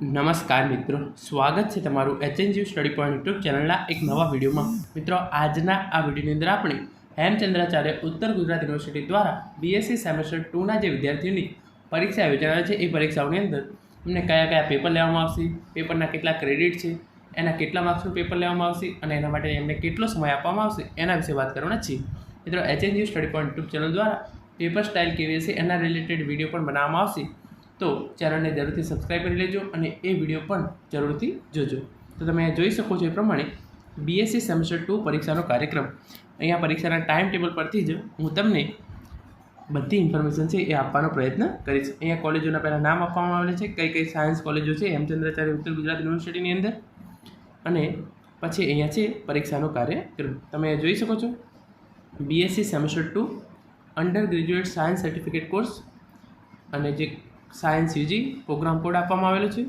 નમસ્કાર મિત્રો. સ્વાગત છે તમારું એચએનજી સ્ટડી પોઈન્ટ યુટ્યુબ ચેનલના એક નવા વિડીયોમાં. મિત્રો, આજના આ વિડીયોની અંદર આપણે હેમચંદ્રાચાર્ય ઉત્તર ગુજરાત યુનિવર્સિટી દ્વારા બીએસસી સેમેસ્ટર ટુના જે વિદ્યાર્થીઓની પરીક્ષા યોજાનાર છે, એ પરીક્ષાઓની અંદર એમને કયા કયા પેપર લેવામાં આવશે, પેપરના કેટલા ક્રેડિટ છે, એના કેટલા માર્ક્સનું પેપર લેવામાં આવશે અને એના માટે એમને કેટલો સમય આપવામાં આવશે, એના વિશે વાત કરવાના છીએ. મિત્રો HNG study point YouTube channel દ્વારા પેપર સ્ટાઇલ કેવી હશે એના રિલેટેડ વીડિયો પણ બનાવવામાં આવશે. તો ચેનલને જરૂરથી સબસ્ક્રાઈબ કરી લેજો અને એ વીડિયો પણ જરૂરથી જોજો. તો તમે જોઈ શકો છો એ પ્રમાણે બીએસસી સેમેસ્ટર ટુ પરીક્ષાનો કાર્યક્રમ. અહીંયા પરીક્ષાના ટાઈમ ટેબલ પરથી જ હું તમને બધી ઇન્ફોર્મેશન છે એ આપવાનો પ્રયત્ન કરીશ. અહીંયા કોલેજોના પહેલાં નામ આપવામાં આવેલા છે, કઈ કઈ સાયન્સ કોલેજો છે, હેમચંદ્રાચાર્ય ઉત્તર ગુજરાત યુનિવર્સિટીની અંદર. અને પછી અહીંયા છે પરીક્ષાનો કાર્યક્રમ. તમે જોઈ શકો છો BSc semester two undergraduate science certificate course અને જે સાયન્સ યુજી પ્રોગ્રામ કોડ આપવામાં આવેલો છે.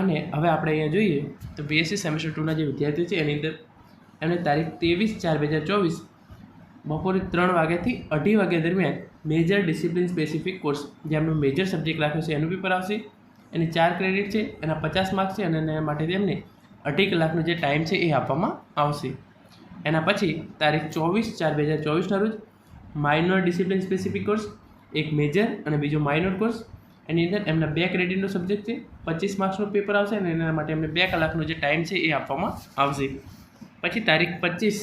અને હવે આપણે અહીંયા જોઈએ તો બીએસસી સેમેસ્ટર ટુના જે વિદ્યાર્થીઓ છે, એની અંદર એમને તારીખ ત્રેવીસ ચાર બે હજાર ચોવીસ બપોરે ત્રણ વાગ્યાથી અઢી વાગ્યા દરમિયાન મેજર ડિસિપ્લિન સ્પેસિફિક કોર્સ જે એમનો મેજર સબ્જેક્ટ રાખ્યો છે, એનું પેપર આવશે. એની ચાર ક્રેડિટ છે, એના પચાસ માર્ક્સ છે અને એના માટે તેમને અઢી કલાકનો જે ટાઈમ છે એ આપવામાં આવશે. એના પછી તારીખ ચોવીસ ચાર બે હજાર ચોવીસના રોજ માઇનોર ડિસિપ્લિન સ્પેસિફિક કોર્સ એક મેજર અને બીજો માઇનોર કોર્સ એની અંદર એમના બે ક્રેડિટનો સબ્જેક્ટ છે, પચીસ માર્ક્સનું પેપર આવશે અને એના માટે એમને બે કલાકનો જે ટાઈમ છે એ આપવામાં આવશે. પછી તારીખ પચીસ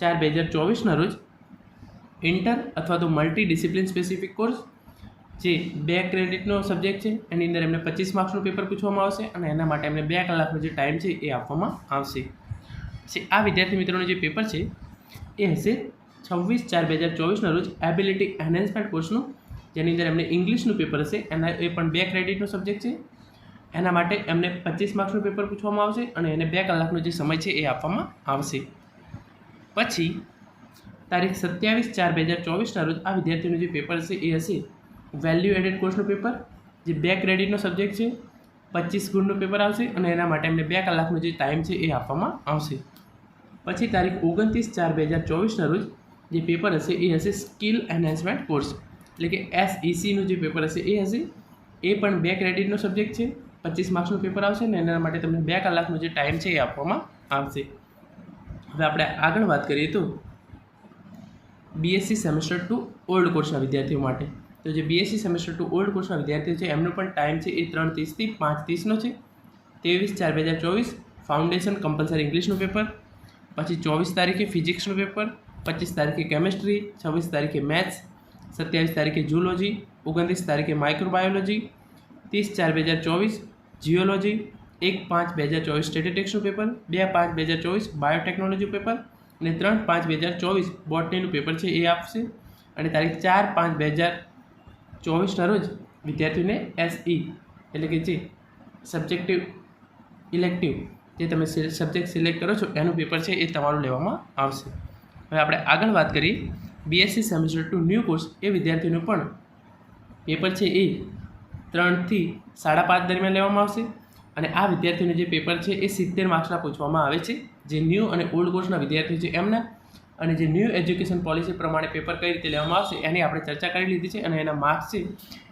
ચાર બે હજાર ચોવીસના રોજ ઇન્ટર અથવા તો મલ્ટી ડિસિપ્લિન સ્પેસિફિક કોર્સ જે બે ક્રેડિટનો સબ્જેક્ટ છે, એની અંદર એમને પચીસ માર્ક્સનું પેપર પૂછવામાં આવશે અને એના માટે એમને બે કલાકનો જે ટાઈમ છે એ આપવામાં આવશે. પછી આ વિદ્યાર્થી મિત્રોનું જે પેપર છે એ હશે છવ્વીસ ચાર બે હજાર ચોવીસના રોજ એબિલિટી એન્હેન્સમેન્ટ કોર્સનું જેની અંદર એમને ઇંગ્લિશનું પેપર હશે. એના એ પણ બે ક્રેડિટનો સબ્જેક્ટ છે. એના માટે એમને પચીસ માર્ક્સનું પેપર પૂછવામાં આવશે અને એને બે કલાકનો જે સમય છે એ આપવામાં આવશે. પછી, તારીખ સત્યાવીસ ચાર બે હજાર ચોવીસના રોજ આ વિદ્યાર્થીનું જે પેપર હશે એ હશે વેલ્યુ એડેડ કોર્સનું પેપર, જે બે ક્રેડિટનો સબ્જેક્ટ છે, પચીસ ગુણનું પેપર આવશે અને એના માટે એમને બે કલાકનો જે ટાઈમ છે એ આપવામાં આવશે. પછી તારીખ ઓગણત્રીસ ચાર બે હજાર ચોવીસના રોજ જે પેપર હશે એ હશે સ્કિલ એન્હાન્સમેન્ટ કોર્સ. એટલે કે એસઈસીનું જે પેપર હશે, એ હશે. એ પણ બે ક્રેડિટનો સબ્જેક્ટ છે. પચીસ માર્ક્સનું પેપર આવશે ને એના માટે તમને બે કલાકનો જે ટાઈમ છે એ આપવામાં આવશે. હવે આપણે આગળ વાત કરીએ તો બીએસસી સેમેસ્ટર ટુ ઓલ્ડ કોર્સના વિદ્યાર્થીઓ માટે. તો જે બીએસસી સેમેસ્ટર ટુ ઓલ્ડ કોર્સના વિદ્યાર્થીઓ છે, એમનો પણ ટાઈમ છે એ ત્રણ ત્રીસથી પાંચ ત્રીસનો છે. ત્રેવીસ ચાર બે હજાર ચોવીસ ફાઉન્ડેશન કમ્પલસરી ઇંગ્લિશનું પેપર પછી ચોવીસ તારીખે ફિઝિક્સનું પેપર પચીસ તારીખે કેમેસ્ટ્રી છવ્વીસ તારીખે મેથ્સ સત્યાવીસ તારીખે ઝૂલોજી ઓગણત્રીસ તારીખે માઇક્રોબાયોલોજી, ત્રીસ ચાર બે હજાર ચોવીસ જીઓલોજી, એક પાંચ બે હજાર ચોવીસ સ્ટેટિસ્ટિક્સનું પેપર, બે પાંચ બે હજાર ચોવીસ બાયોટેકનોલોજીનું પેપર અને ત્રણ પાંચ બે હજાર ચોવીસ બોટનીનું પેપર છે એ આપશે. અને તારીખ ચાર પાંચ બે હજાર ચોવીસના રોજ વિદ્યાર્થીઓને એસઈ એટલે કે જે સબ્જેક્ટિવ ઇલેક્ટિવ જે તમે સબ્જેક્ટ સિલેક્ટ કરો છો એનું પેપર છે એ તમારું લેવામાં આવશે. હવે આપણે આગળ વાત કરીએ BSc semester two new course એ વિદ્યાર્થીઓનું પણ પેપર છે એ ત્રણથી સાડા પાંચ દરમિયાન લેવામાં આવશે. અને આ વિદ્યાર્થીઓનું જે પેપર છે એ સિત્તેર માર્ક્સના પૂછવામાં આવે છે. જે ન્યૂ અને ઓલ્ડ કોર્સના વિદ્યાર્થીઓ છે એમના. અને જે ન્યૂ એજ્યુકેશન પોલિસી પ્રમાણે પેપર કઈ રીતે લેવામાં આવશે એની આપણે ચર્ચા કરી લીધી છે અને એના માર્ક્સ છે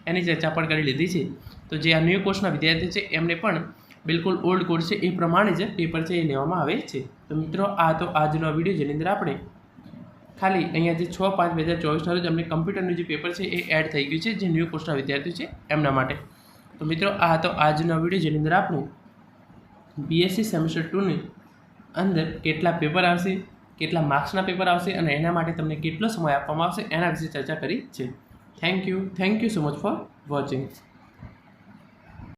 એની ચર્ચા પણ કરી લીધી છે. તો જે આ ન્યૂ કોર્સના વિદ્યાર્થીઓ છે એમને પણ બિલકુલ ઓલ્ડ કોર્સ છે એ પ્રમાણે જ પેપર છે એ લેવામાં આવે છે. તો મિત્રો, આ તો આજનો વીડિયો જેની અંદર આપણે ખાલી અહીંયા જે છ, પાંચ બે હજાર ચોવીસના રોજ અમને કમ્પ્યુટરનું જે પેપર છે એ એડ થઈ ગયું છે, જે ન્યૂ કોર્સના વિદ્યાર્થીઓ છે એમના માટે. તો મિત્રો, આ હતો આજનો વીડિયો જેની અંદર આપણે બીએસસી સેમેસ્ટર ટુની અંદર કેટલા પેપર આવશે, કેટલા માર્ક્સના પેપર આવશે અને એના માટે તમને કેટલો સમય આપવામાં આવશે એના વિશે ચર્ચા કરી છે. Thank you thank you so much for watching